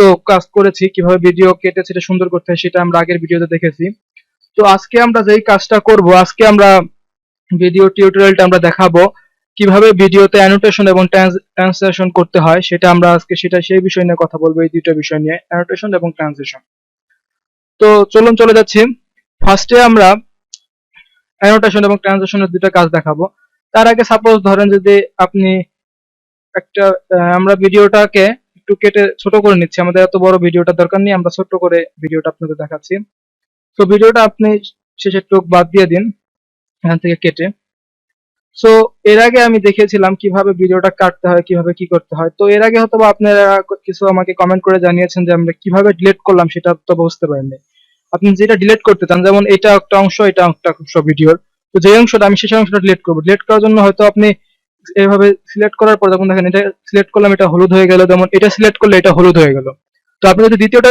তো কাজ করেছি, কীভাবে ভিডিও কেটে সেটা সুন্দর করতে হয়, সেটা আমরা আগের ভিডিওতে দেখেছি। তো আজকে আমরা যেই কাজটা করব, আজকে আমরা ভিডিও টিউটোরিয়ালটা আমরা দেখাবো, কীভাবে ভিডিওতে অ্যানোটেশন এবং ট্রান্সলেশন করতে হয়, সেটা আমরা আজকে, সেটা সেই বিষয় নিয়ে কথা বলব, এই দুটো বিষয় নিয়ে অ্যানোটেশন এবং ট্রান্সলেশন তো চলুন, চলে যাচ্ছি। ফার্স্টে আমরা অ্যানোটেশন এবং ট্রান্সলেশনের দুটো কাজ দেখাবো। তার আগে সাপোজ ধরেন যদি আপনি একটা আমরা ভিডিওটাকে একটু কেটে ছোট করে নিচ্ছি। আমাদের এত বড় ভিডিওটা দরকার নেই, আমরা ছোট করে ভিডিওটা আপনাদের দেখাচ্ছি। তো ভিডিওটা আপনি শেষের টুক বাদ দিয়ে দিন, এখান থেকে কেটে। সো এর আগে আমি দেখিয়েছিলাম কীভাবে ভিডিওটা কাটতে হয়, কীভাবে কি করতে হয়। তো এর আগে হয়তো আপনারা কিছু আমাকে কমেন্ট করে জানিয়েছেন যে আমরা কীভাবে ডিলিট করলাম, সেটা তো বুঝতে পারেননি আপনি যেটা ডিলিট করতে চান, যেমন এটা একটা অংশ, এটা একটা অংশ ভিডিওর। তো যে অংশটা, আমি সেই অংশটা ডিলিট করব। ডিলিট করার জন্য হয়তো আপনি এভাবে সিলেক্ট করার পর যখন দেখেন, এটা সিলেক্ট করলাম, এটা হলুদ হয়ে গেল। যেমন এটা সিলেক্ট করলে এটা হলুদ হয়ে গেল। তো আপনি যদি দ্বিতীয়টা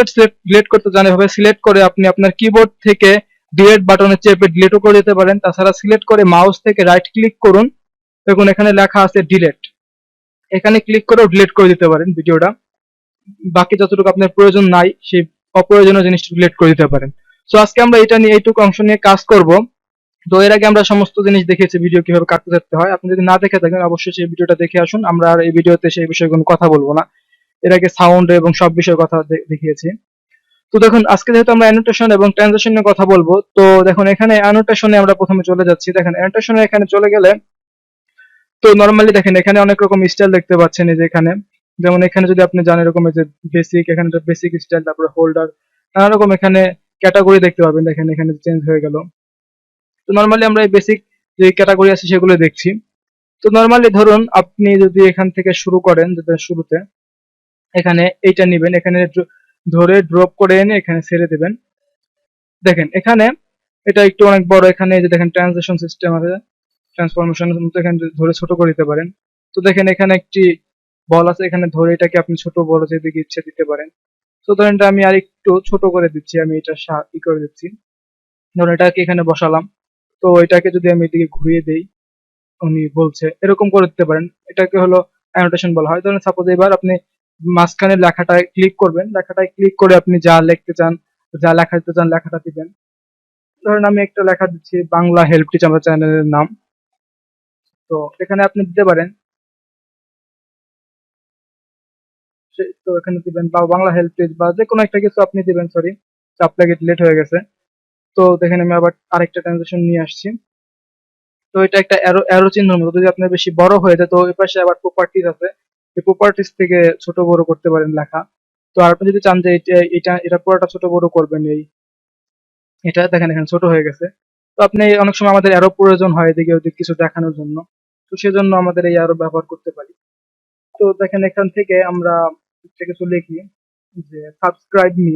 ডিলিট করতে চান, এভাবে সিলেক্ট করে আপনি আপনার কিবোর্ড থেকে ডিলিট বাটনে চেপে ডিলিটও করে দিতে পারেন। তাছাড়া সিলেক্ট করে মাউস থেকে রাইট ক্লিক করুন। দেখুন, এখানে লেখা আছে ডিলেট এখানে ক্লিক করেও ডিলেট করে দিতে পারেন ভিডিওটা। বাকি যতটুকু আপনার প্রয়োজন নাই, সেই অপ্রয়োজনীয় জিনিসটা ডিলেট করে দিতে পারেন। সো আজকে আমরা এটা নিয়ে, এইটুকু অংশ নিয়ে কাজ করব। তো এর আগে আমরা সমস্ত জিনিস দেখিয়েছি ভিডিও কীভাবে কাটতে থাকতে হয়। আপনি যদি না দেখে থাকেন, অবশ্যই সেই ভিডিওটা দেখে আসুন। আমরা আর এই ভিডিওতে সেই বিষয়ে কোনো কথা বলব না। এর আগে সাউন্ড এবং সব বিষয়ে কথা দেখিয়েছি। তো দেখুন, আজকে যেহেতু আমরা অ্যানোটেশন এবং ট্রানজাকশন নিয়ে কথা বলব, তো দেখুন, এখানে অ্যানোটেশনে আমরা প্রথমে চলে যাচ্ছি। দেখেন অ্যানোটেশনে এখানে চলে গেলে, তো নরমালি দেখেন, এখানে অনেক রকম স্টাইল দেখতে পাচ্ছেন এই যে এখানে। যেমন এখানে যদি আপনি জানেন এরকম যে বেসিক এখানে বেসিক স্টাইল তারপরে হোল্ডার নানা রকম এখানে ক্যাটাগরি দেখতে পাবেন। দেখেন, এখানে চেঞ্জ হয়ে গেল। তো নর্মালি আমরা এই বেসিক যে ক্যাটাগরি আছে সেগুলো দেখছি। তো নর্মালি ধরুন আপনি যদি এখান থেকে শুরু করেন শুরুতে, এখানে এইটা নিবেন, এখানে ধরে ড্রপ করে এনে এখানে ছেড়ে দেবেন। দেখেন, এখানে এটা একটু অনেক বড়, এখানে যে দেখেন ট্রানজেকশন সিস্টেম আছে ট্রান্সফরমেশন এখানে ধরে ছোট করে দিতে পারেন। তো দেখেন এখানে একটি বল আছে, এখানে ধরে এটাকে আপনি ছোট, বড় যেদিকে ইচ্ছে দিতে পারেন। তো ধরেন এটা আমি আর একটু ছোট করে দিচ্ছি, আমি এটা ই করে দিচ্ছি। ধরুন এটাকে এখানে বসালাম। তো এটাকে যদি আমি এদিকে ঘুরিয়ে দেই, উনি বলছে, এরকম করে দিতে পারেন। এটাকে হলো অ্যানোটেশন বলা হয়। ধরুন সাপোজ এবার আপনি মাঝখানে লেখাটায় ক্লিক করবেন। লেখাটায় ক্লিক করে আপনি যা লিখতে চান, যা লেখা দিতে চান, লেখাটা দিবেন। ধরেন আমি একটা লেখা দিচ্ছি, বাংলা হেল্প টিচ আমার চ্যানেলের নাম। তো এখানে আপনি দিতে পারেন। তো এখানে দিবেন বা বাংলা হেল্প টিচ বা যে কোনো একটা কিছু আপনি দিবেন সরি আপনাকে লেট হয়ে গেছে। তো দেখেন আমি আবার আরেকটা ট্রানজেকশন নিয়ে আসছি। তো এটা একটা অ্যারো অ্যারো চিহ্নের মতো। যদি আপনার বেশি বড় হয়ে যায়, তো এই পাশে আবার প্রপার্টিজ আছে। এই প্রপার্টিজ থেকে ছোট বড় করতে পারেন লেখা। তো আপনি যদি চান যে এটা এটা এটা পুরোটা ছোট বড় করবেন এই। এটা দেখেন এখানে ছোট হয়ে গেছে। তো আপনি অনেক সময় আমাদের অ্যারো প্রয়োজন হয় এদিকে ওদিকে কিছু দেখানোর জন্য। তো সেজন্য আমাদের এই অ্যারো ব্যবহার করতে পারি। তো দেখেন এখান থেকে আমরা কিছু লিখি যে সাবস্ক্রাইব মি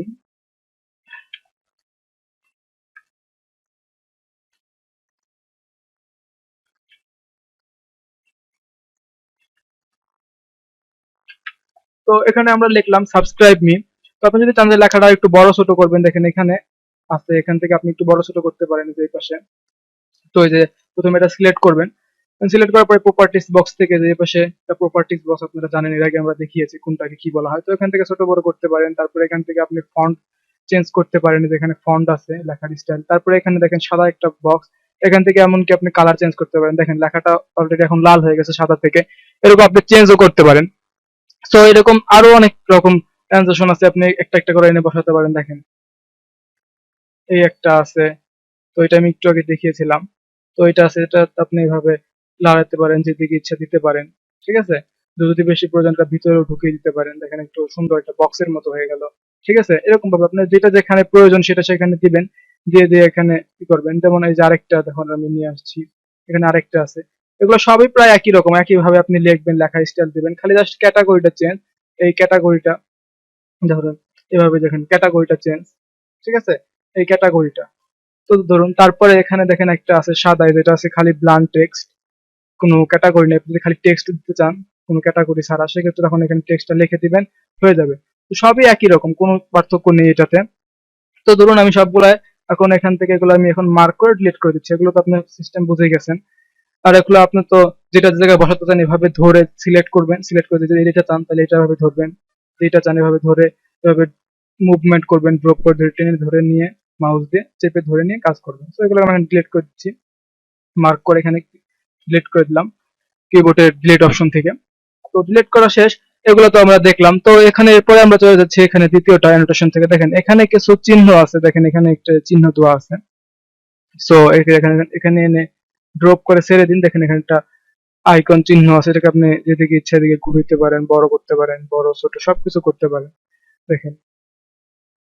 তো এখানে আমরা লিখলাম সাবস্ক্রাইব মি তো আপনি যদি চান যে লেখাটা একটু বড় ছোট করবেন, দেখেন এখানে আছে, এখান থেকে আপনি একটু বড় ছোট করতে পারেন যে এই পাশে। তো এই যে প্রথমে এটা সিলেক্ট করবেন। সিলেক্ট করার পরে প্রপার্টিস বক্স থেকে যে পাশে প্রপার্টিস বক্স আপনারা জানেন, এর আগে আমরা দেখিয়েছি কোনটাকে কি বলা হয়। তো এখান থেকে ছোট বড় করতে পারেন, তারপরে এখান থেকে আপনি ফন্ট চেঞ্জ করতে পারেন, এই যে এখানে ফন্ট আছে, লেখার স্টাইল তারপরে এখানে দেখেন সাদা একটা বক্স এখান থেকে এমনকি আপনি কালার চেঞ্জ করতে পারেন। দেখেন লেখাটা অলরেডি এখন লাল হয়ে গেছে সাদা থেকে। এরকম আপনি চেঞ্জও করতে পারেন। তো এরকম আরও অনেক রকম ট্রানজাকশন আছে, আপনি একটা একটা করে এনে বসাতে পারেন, দেখেন। এই একটা আছে, তো এটা আমি একটু আগে দেখিয়েছিলাম। তো এটা আছে, এটা আপনি এইভাবে লাগাতে পারেন, যেদিকে ইচ্ছা দিতে পারেন, ঠিক আছে? যদি বেশি প্রয়োজনটা ভিতরেও ঢুকিয়ে দিতে পারেন, দেখেন একটু সুন্দর একটা বক্সের মতো হয়ে গেল, ঠিক আছে? এরকম ভাবে আপনি যেটা যেখানে প্রয়োজন সেটা সেখানে দিবেন, দিয়ে দিয়ে এখানে কি করবেন? যেমন এই যে আরেকটা, দেখুন আমি নিয়ে আসছি, এখানে আরেকটা আছে। এগুলো সবই প্রায় একই রকম একই ভাবে আপনি লিখবেন লেখা স্টাইল দিবেন। খালি জাস্ট ক্যাটাগরিটা চেঞ্জ এই ক্যাটাগরিটা ধরুন, এভাবে দেখেন ক্যাটাগরিটা চেঞ্জ ঠিক আছে? এই ক্যাটাগরিটা তো ধরুন, তারপরে এখানে দেখেন একটা আছে সাদা যেটা আছে খালি ব্লান টেক্সট কোনো ক্যাটাগরি নেই। আপনি খালি টেক্সট দিতে চান, কোনো ক্যাটাগরি ছাড়া, সেক্ষেত্রে তখন এখানে টেক্সটটা লিখে দিবেন, হয়ে যাবে। তো সবই একই রকম, কোনো পার্থক্য নেই এটাতে। তো ধরুন, আমি সবগুলা এখন এখান থেকে এগুলো আমি এখন মার্ক করে ডিলিট করে দিচ্ছি। এগুলো তো আপনার সিস্টেম বুঝে গেছেন। আর এগুলো আপনি তো যেটা জায়গায় বসাতে চান, এভাবে ধরে সিলেক্ট করবেন সিলেক্ট করে যদি এটা চান, তাহলে এটা ভাবে ধরবেন, যেটা চান এভাবে ধরে, এভাবে মুভমেন্ট করবেন ড্রপ করে ধরে, টেনে ধরে নিয়ে মাউস দিয়ে চেপে ধরে নিয়ে কাজ করবেন। তো এগুলো আমি ডিলিট করে দিচ্ছি। মার্ক করে এখানে ডিলিট করে দিলাম কিবোর্ডের ডিলিট অপশন থেকে। তো ডিলিট করা শেষ, এগুলো তো আমরা দেখলাম। তো এখানে এরপরে আমরা চলে যাচ্ছি এখানে দ্বিতীয়টা অ্যানোটেশন থেকে। দেখেন, এখানে কিছু চিহ্ন আছে, দেখেন, এখানে একটা চিহ্ন দেওয়া আছে। সো এখানে এখানে এনে ড্রপ করে ছেড়ে দিন। দেখেন এখানে একটা আইকন চিহ্ন আছে, এটাকে আপনি যেদিকে ইচ্ছা দিকে ঘুরিতে পারেন, বড় করতে পারেন, বড়, ছোট, সবকিছু করতে পারেন। দেখেন,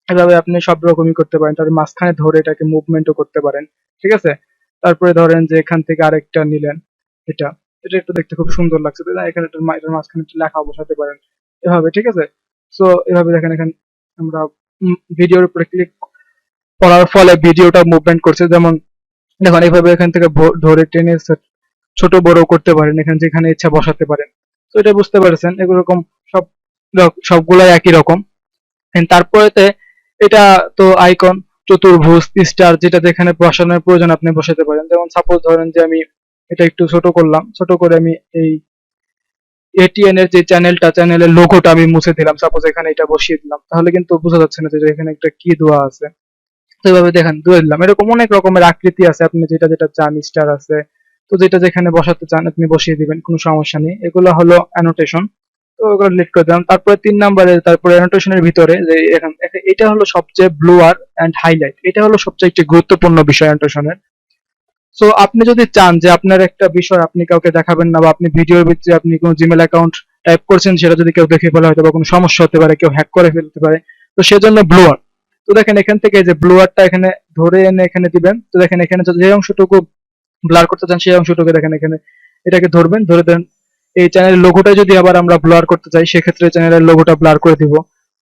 এভাবে আপনি সব রকমই করতে পারেন। তারপর মাঝখানে ধরে এটাকে মুভমেন্টও করতে পারেন, ঠিক আছে? তারপরে ধরেন যে এখান থেকে আরেকটা নিলেন, এটা। এটা একটু দেখতে খুব সুন্দর লাগছে, তাই না? এখানে এটার মাঝখানে একটু লেখা বসাতে পারেন, এভাবে, ঠিক আছে? সো এভাবে দেখেন এখানে, আমরা ভিডিওর উপরে ক্লিক করার ফলে ভিডিওটা মুভমেন্ট করছে। যেমন দেখুন, এইভাবে এখান থেকে ধরে টেনে ছোট বড় করতে পারেন, এখানে যেখানে ইচ্ছা বসাতে পারেন। তো এটা বুঝতে পারছেন, এরকম সব সবগুলাই একই রকম। তারপরেতে এটা তো আইকন চতুর্ভুজ স্টার যেটা যেখানে বসানোর প্রয়োজন আপনি বসাতে পারেন। যেমন সাপোজ ধরেন যে আমি এটা একটু ছোট করলাম, ছোট করে আমি এই এটিএন এর যে চ্যানেলটা চ্যানেলের লোগোটা আমি মুছে দিলাম সাপোজ এখানে এটা বসিয়ে দিলাম। তাহলে কিন্তু বোঝা যাচ্ছে না যে এখানে একটা কি দেওয়া আছে। তো দেখেন দিয়ে দিলাম এরকম অনেক রকমের আকৃতি আছে। আপনি যেটা যেটা চান, স্টার আছে। তো যেটা যেখানে বসাতে চান, আপনি বসিয়ে দিবেন, কোনো সমস্যা নেই। এগুলো হলো অ্যানোটেশন তো ওগুলো ডিলিট করে দিলাম। তারপরে তিন নম্বরে, তারপরে অ্যানোটেশনের ভিতরে যে এখান এখা- এটা হলো সবচেয়ে ব্লুয়ার অ্যান্ড হাইলাইট এটা হলো সবচেয়ে একটি গুরুত্বপূর্ণ বিষয় অ্যানোটেশনের সো আপনি যদি চান যে আপনার একটা বিষয় আপনি কাউকে দেখাবেন না বা আপনি ভিডিওর ভিতরে আপনি কোনো জিমেল অ্যাকাউন্ট টাইপ করছেন, সেটা যদি কেউ দেখে ফেলে হয়তো বা কোনো সমস্যা হতে পারে, কেউ হ্যাক করে ফেলতে পারে। তো সেজন্য ব্লুয়ার তো দেখেন এখান থেকে যে ব্লুয়ারটা এখানে ধরে এনে এখানে দিবেন, তো দেখেন এখানে যে অংশটুকু ব্লার করতে চান সেই অংশটুকু দেখেন এখানে এটাকে ধরবেন, ধরে দেন এই চ্যানেলের লোগোটা যদি আবার আমরা ব্লার করতে চাই, সেক্ষেত্রে চ্যানেলের লোগোটা ব্লার করে দিব।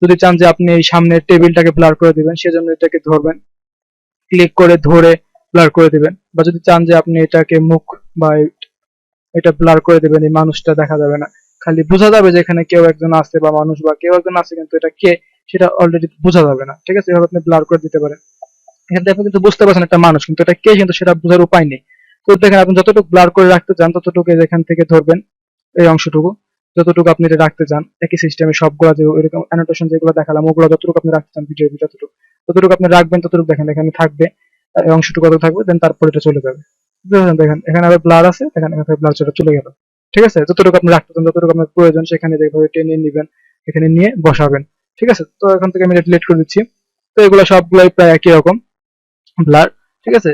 যদি চান যে আপনি এই সামনের টেবিলটাকে ব্লার করে দিবেন, সেজন্য এটাকে ধরবেন ক্লিক করে ধরে ব্লার করে দিবেন। বা যদি চান যে আপনি এটাকে মুখ বা এটা ব্লার করে দিবেন, এই মানুষটা দেখা যাবে না। খালি বোঝা যাবে যে এখানে কেউ একজন আছে বা মানুষ বা কেউ একজন আছে, কিন্তু এটা কে? সেটা অলরেডি বোঝা যাবে না। ঠিক আছে? এভাবে আপনি ব্লার করে দিতে পারেন। এখানে আপনি কিন্তু বুঝতে পারছেন একটা মানুষ, কিন্তু এটা কে কিন্তু সেটা বোঝার উপায় নেই। তো দেখেন, আপনি যতটুকু ব্লার করে রাখতে চান ততটুকু এখান থেকে ধরবেন এই অংশটুকু। যতটুকু আপনি এটা রাখতে চান, একই সিস্টেমে সবগুলো যে এরকম অ্যানোটেশন যেগুলো দেখালাম, ওগুলো যতটুকু আপনি রাখতে চান ভিডিও যতটুকু, ততটুকু আপনি রাখবেন, ততটুকু দেখেন, এখানে থাকবে এই অংশটুকু কত থাকবে দেন তারপর এটা চলে যাবে। দেখেন, এখানে আবার ব্লার আছে, দেখেন, এখানে ব্লার চলে চলে গেল। ঠিক আছে? যতটুকু আপনি রাখতে চান, যতটুকু আপনার প্রয়োজন, সেখানে যেভাবে টেনে নেবেন, এখানে নিয়ে বসাবেন। ঠিক আছে? তো এখান থেকে আমি ডিলিট করে দিচ্ছি। তো এগুলো সবগুলোই প্রায় একই রকম ব্লার ঠিক আছে?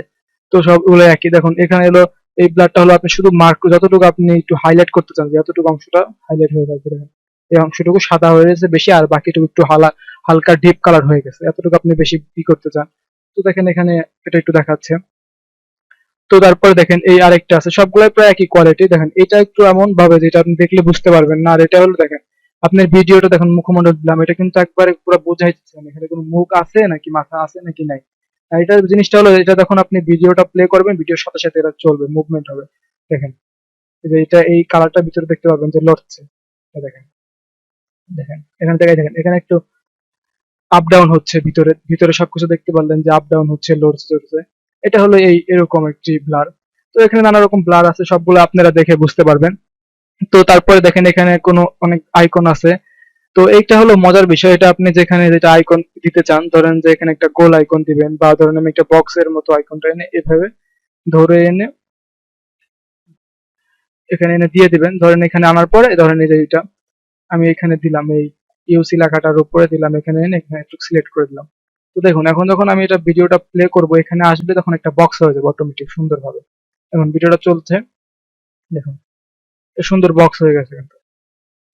তো সবগুলো একই। দেখুন, এখানে এলো, এই ব্লারটা হলো আপনি শুধু মার্ক যতটুকু আপনি একটু হাইলাইট করতে চান, যতটুকু অংশটা হাইলাইট হয়ে দেখেন। এই অংশটুকু সাদা হয়ে গেছে বেশি, আর বাকিটুকু একটু হালা, হালকা ডিপ কালার হয়ে গেছে। এতটুকু আপনি বেশি ই করতে চান। তো দেখেন এখানে এটা একটু দেখাচ্ছে। তো তারপরে দেখেন, এই আরেকটা আছে। সবগুলাই প্রায় একই কোয়ালিটি দেখেন, এটা একটু এমন ভাবে যেটা আপনি দেখলে বুঝতে পারবেন না। আর এটা হলো, দেখেন আপনার ভিডিওটা দেখুন, মুখমণ্ডল দিলাম। এটা কিন্তু একবারে পুরো বোঝাই যাচ্ছে না এখানে কোনো মুখ আছে নাকি, মাথা আছে নাকি নাই? এটার জিনিসটা হলো, এটা যখন আপনি ভিডিওটা প্লে করবেন, ভিডিওর সাথে সাথে এটা চলবে মুভমেন্ট হবে। দেখেন যে এটা, এই কালারটার ভিতরে দেখতে পাবেন যে লড়ছে। দেখেন দেখেন, এখান থেকে দেখেন, এখানে একটু আপ ডাউন হচ্ছে ভিতরে ভিতরে সবকিছু দেখতে পারলেন যে আপ ডাউন হচ্ছে, লড়ছে চড়ছে এটা হলো এই এরকম একটি ব্লার তো এখানে নানা রকম ব্লার আছে, সবগুলো আপনারা দেখে বুঝতে পারবেন। তো তারপরে দেখেন এখানে কোনো অনেক আইকন আছে। তো এইটা হলো মজার বিষয়। এটা আপনি যেখানে যেটা আইকন দিতে চান, ধরেন যে এখানে একটা গোল আইকন দিবেন বা ধরেন আমি একটা বক্সের মতো আইকনটা এনে এভাবে ধরে এনে এখানে এনে দিয়ে দিবেন। ধরেন এখানে আনার পরে ধরেন এই যে এটা আমি এখানে দিলাম এই ইউসি লেখাটার উপরে দিলাম, এখানে এনে এখানে একটু সিলেক্ট করে দিলাম। তো দেখুন, এখন যখন আমি এটা ভিডিওটা প্লে করব, এখানে আসবে তখন একটা বক্স হয়ে যাবে অটোমেটিক সুন্দরভাবে। এখন ভিডিওটা চলছে। দেখুন। সুন্দর বক্স হয়ে গেছে কিন্তু।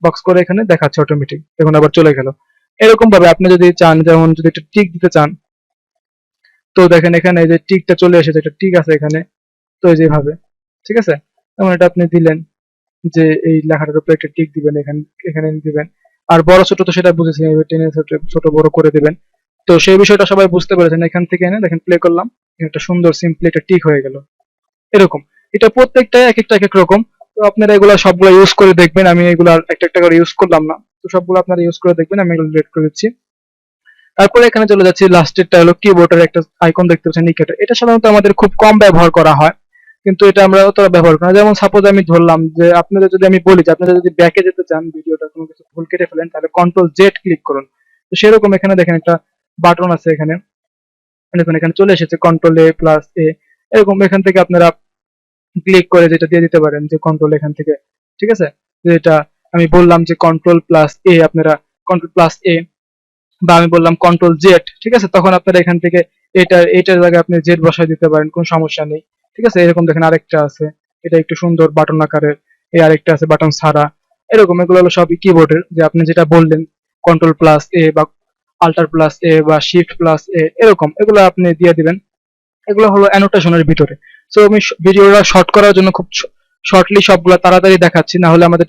বক্স করে এখানে দেখাচ্ছে অটোমেটিক দেখুন, আবার চলে গেল। এরকম ভাবে আপনি যদি চান, যেমন যদি একটা টিক দিতে চান, তো দেখেন এখানে যে টিকটা চলে এসেছে, একটা টিক আছে এখানে, তো এই যেভাবে ঠিক আছে? যেমন এটা আপনি দিলেন যে এই লেখাটার উপরে একটা টিক দিবেন, এখানে এখানে দিবেন। আর বড়, ছোট তো সেটা বুঝেছি টেনে ছোট বড় করে দিবেন। তো সেই বিষয়টা সবাই বুঝতে পেরেছেন। এখান থেকে এনে দেখেন প্লে করলাম। একটা সুন্দর সিম্পলি একটা টিক হয়ে গেল। এরকম। এটা প্রত্যেকটাই এক একটা এক এক রকম। তো আপনারা এগুলো সবগুলো ইউজ করে দেখবেন। আমি এগুলো একটা একটা করে ইউজ করলাম না। তো সবগুলো আপনারা ইউজ করে দেখবেন, আমি এগুলো ডিলিট করে দিচ্ছি। তারপরে এখানে চলে যাচ্ছি লাস্টেরটা হলো কিবোর্ডের একটা আইকন দেখতে পাচ্ছেন, নিকেটে। এটা সাধারণত আমাদের খুব কম ব্যবহার করা হয়, কিন্তু এটা আমরা অতটা ব্যবহার করি না। যেমন সাপোজ আমি ধরলাম যে আপনাদের যদি আমি বলি যে আপনারা যদি ব্যাকে যেতে চান, ভিডিওটা কোনো কিছু ভুল কেটে ফেলেন, তাহলে কন্ট্রোল জেড ক্লিক করুন। তো সেরকম এখানে দেখেন একটা বাটন আছে এখানে। দেখুন, এখানে চলে এসেছে কন্ট্রোল এ প্লাস এ এরকম এখান থেকে আপনারা ক্লিক করে যেটা দিয়ে দিতে পারেন, যে কন্ট্রোল এখান থেকে, ঠিক আছে? যেটা আমি বললাম যে কন্ট্রোল প্লাস এ আপনারা কন্ট্রোল প্লাস এ বা আমি বললাম কন্ট্রোল জেড ঠিক আছে? তখন আপনারা এখান থেকে এটা, এটার জায়গায় আপনি জেড বসায় দিতে পারেন, কোনো সমস্যা নেই, ঠিক আছে? এরকম দেখেন আরেকটা আছে, এটা একটু সুন্দর বাটন আকারের, এই আরেকটা আছে বাটন ছাড়া, এরকম এগুলো হলো সবই কিবোর্ডের যে আপনি যেটা বললেন কন্ট্রোল প্লাস এ বা আল্টার প্লাস এ বা শিফট প্লাস এ এরকম, এগুলো আপনি দিয়ে দিবেন। এগুলো হলো অ্যানোটেশনের ভিতরে। সো আমি ভিডিওটা শর্ট করার জন্য খুব শর্টলি সবগুলো তাড়াতাড়ি দেখাচ্ছি না হলে আমাদের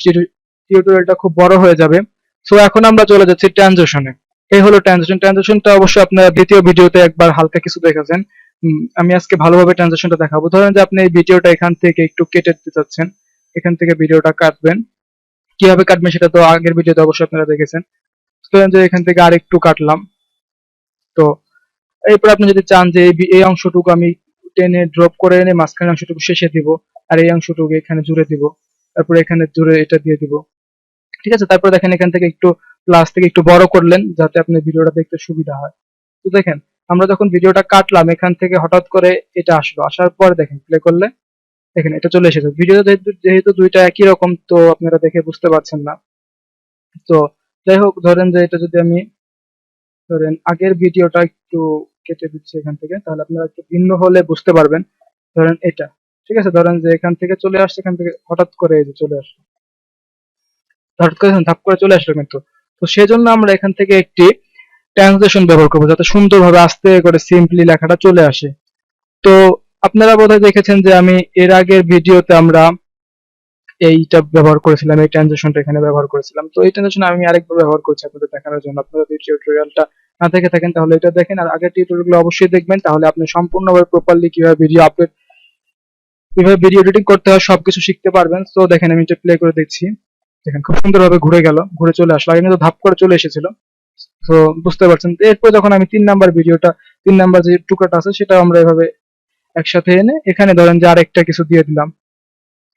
টিউটোরিয়ালটা খুব বড় হয়ে যাবে। সো এখন আমরা চলে যাচ্ছি ট্রানজেকশনে এই হলো ট্রানজেকশন ট্রানজেকশনটা অবশ্যই আপনারা দ্বিতীয় ভিডিওতে একবার হালকা কিছু দেখেছেন। আমি আজকে ভালোভাবে ট্রানজেকশনটা দেখাবো। ধরেন যে আপনি এই ভিডিওটা এখান থেকে একটু কেটে দিতে চাচ্ছেন, এখান থেকে ভিডিওটা কাটবেন। কীভাবে কাটবেন সেটা তো আগের ভিডিওতে অবশ্যই আপনারা দেখেছেন। ধরেন যে এখান থেকে আর একটু কাটলাম। তো এরপর আপনি যদি চান যে এই অংশটুকু আমি টেনে ড্রপ করে এনে মাঝখানে অংশটুকু শেষে দিব, আর এই অংশটুকু এখানে জুড়ে দিব, তারপর এখানে জুড়ে এটা দিয়ে দিব। ঠিক আছে? তারপর দেখেন এখান থেকে একটু প্লাস থেকে একটু বড় করলেন, যাতে আপনি ভিডিওটা দেখতে সুবিধা হয়। তো দেখেন, আমরা যখন ভিডিওটা কাটলাম, এখান থেকে হঠাৎ করে এটা আসলো। আসার পর দেখেন প্লে করলে দেখেন এটা চলে এসেছে। ভিডিও যেহেতু দুইটা একই রকম, তো আপনারা দেখে বুঝতে পারছেন না। তো যাই হোক, ধরেন যে এটা যদি আমি ধরেন আগের ভিডিওটা একটু কেটে দিচ্ছি এখান থেকে, তাহলে আপনারা একটু ভিন্ন হলে বুঝতে পারবেন। ধরেন এটা, ঠিক আছে? ধরেন যে এখান থেকে চলে আসছে, এখান থেকে হঠাৎ করে এই যে চলে আসলো। হঠাৎ করে ধাপ করে চলে আসলো কিন্তু। তো সেজন্য আমরা এখান থেকে একটি ট্রান্সলেশন ব্যবহার করব, যাতে সুন্দরভাবে আস্তে করে সিম্পলি লেখাটা চলে আসে। তো আপনারা বোধহয় দেখেছেন যে আমি এর আগের ভিডিওতে আমরা এইটা ব্যবহার করেছিলাম, এই ট্রানজেকশনটা এখানে ব্যবহার করেছিলাম। তো এই ট্রানজেকশন আমি আরেকবার ব্যবহার করছি আপনাদের দেখানোর জন্য। আপনারা যদি টিউটোরিয়ালটা না দেখে থাকেন, তাহলে এটা দেখেন। আর আগের টিউটোরিয়ালগুলো অবশ্যই দেখবেন। তাহলে আপনি সম্পূর্ণভাবে প্রপারলি কীভাবে ভিডিও আপলোড কীভাবে ভিডিও এডিটিং করতে হয়, সবকিছু শিখতে পারবেন। তো দেখেন, আমি এটা প্লে করে দেখছি। দেখেন, খুব সুন্দরভাবে ঘুরে গেল, ঘুরে চলে আসলো। আগে কিন্তু ধাপ করে চলে এসেছিল। তো বুঝতে পারছেন। এরপর যখন আমি তিন নাম্বার ভিডিওটা তিন নাম্বার যে টুকরাটা আছে সেটা আমরা এভাবে একসাথে এনে এখানে ধরেন যে আরেকটা কিছু দিয়ে দিলাম।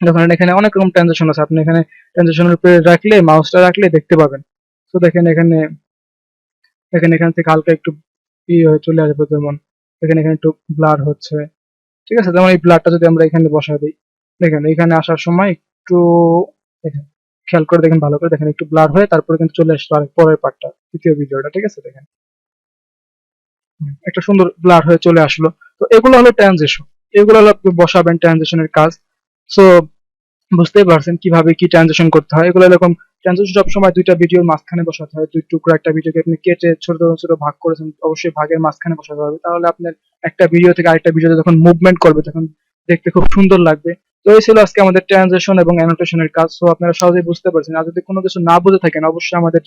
দেখেন এখানে অনেক রকম ট্রানজেকশন আছে। আপনি এখানে ট্রানজেকশনের উপরে রাখলে মাউসটা রাখলে দেখতে পাবেন। তো দেখেন এখানে, দেখেন এখান থেকে হালকা একটু ইয়ে হয়ে চলে আসবে যেমন, দেখেন এখানে একটু ব্লার হচ্ছে। ঠিক আছে? যেমন এই ব্লারটা যদি আমরা এখানে বসায় দিই। দেখেন, এখানে আসার সময় একটু, দেখেন, খেয়াল করে দেখেন ভালো করে। দেখেন একটু ব্লার হয়ে তারপরে কিন্তু চলে আসলো আরেক পরের পার্টটা তৃতীয় ভিডিওটা। ঠিক আছে? দেখেন। একটা সুন্দর ব্লার হয়ে চলে আসলো। তো এগুলো হলো ট্রানজেকশন এগুলো হলো আপনি বসাবেন ট্রানজেকশনের কাজ। সো বুঝতেই পারছেন কীভাবে কি ট্রানজেকশন করতে হয়। এগুলো এরকম ট্রানজেকশন সবসময় দুইটা ভিডিওর মাঝখানে বসাতে হয়। দুই টুকরো একটা ভিডিওকে আপনি কেটে ছোট ছোট ভাগ করেছেন অবশ্যই ভাগের মাঝখানে বসাতে হবে। তাহলে আপনার একটা ভিডিও থেকে আরেকটা ভিডিওতে যখন মুভমেন্ট করবে, তখন দেখতে খুব সুন্দর লাগবে। তো এই ছিল আজকে আমাদের ট্রানজেকশন এবং অ্যানোটেশনের কাজ। সো আপনারা সহজেই বুঝতে পারছেন। আর যদি কোনো কিছু না বুঝে থাকেন, অবশ্যই আমাদের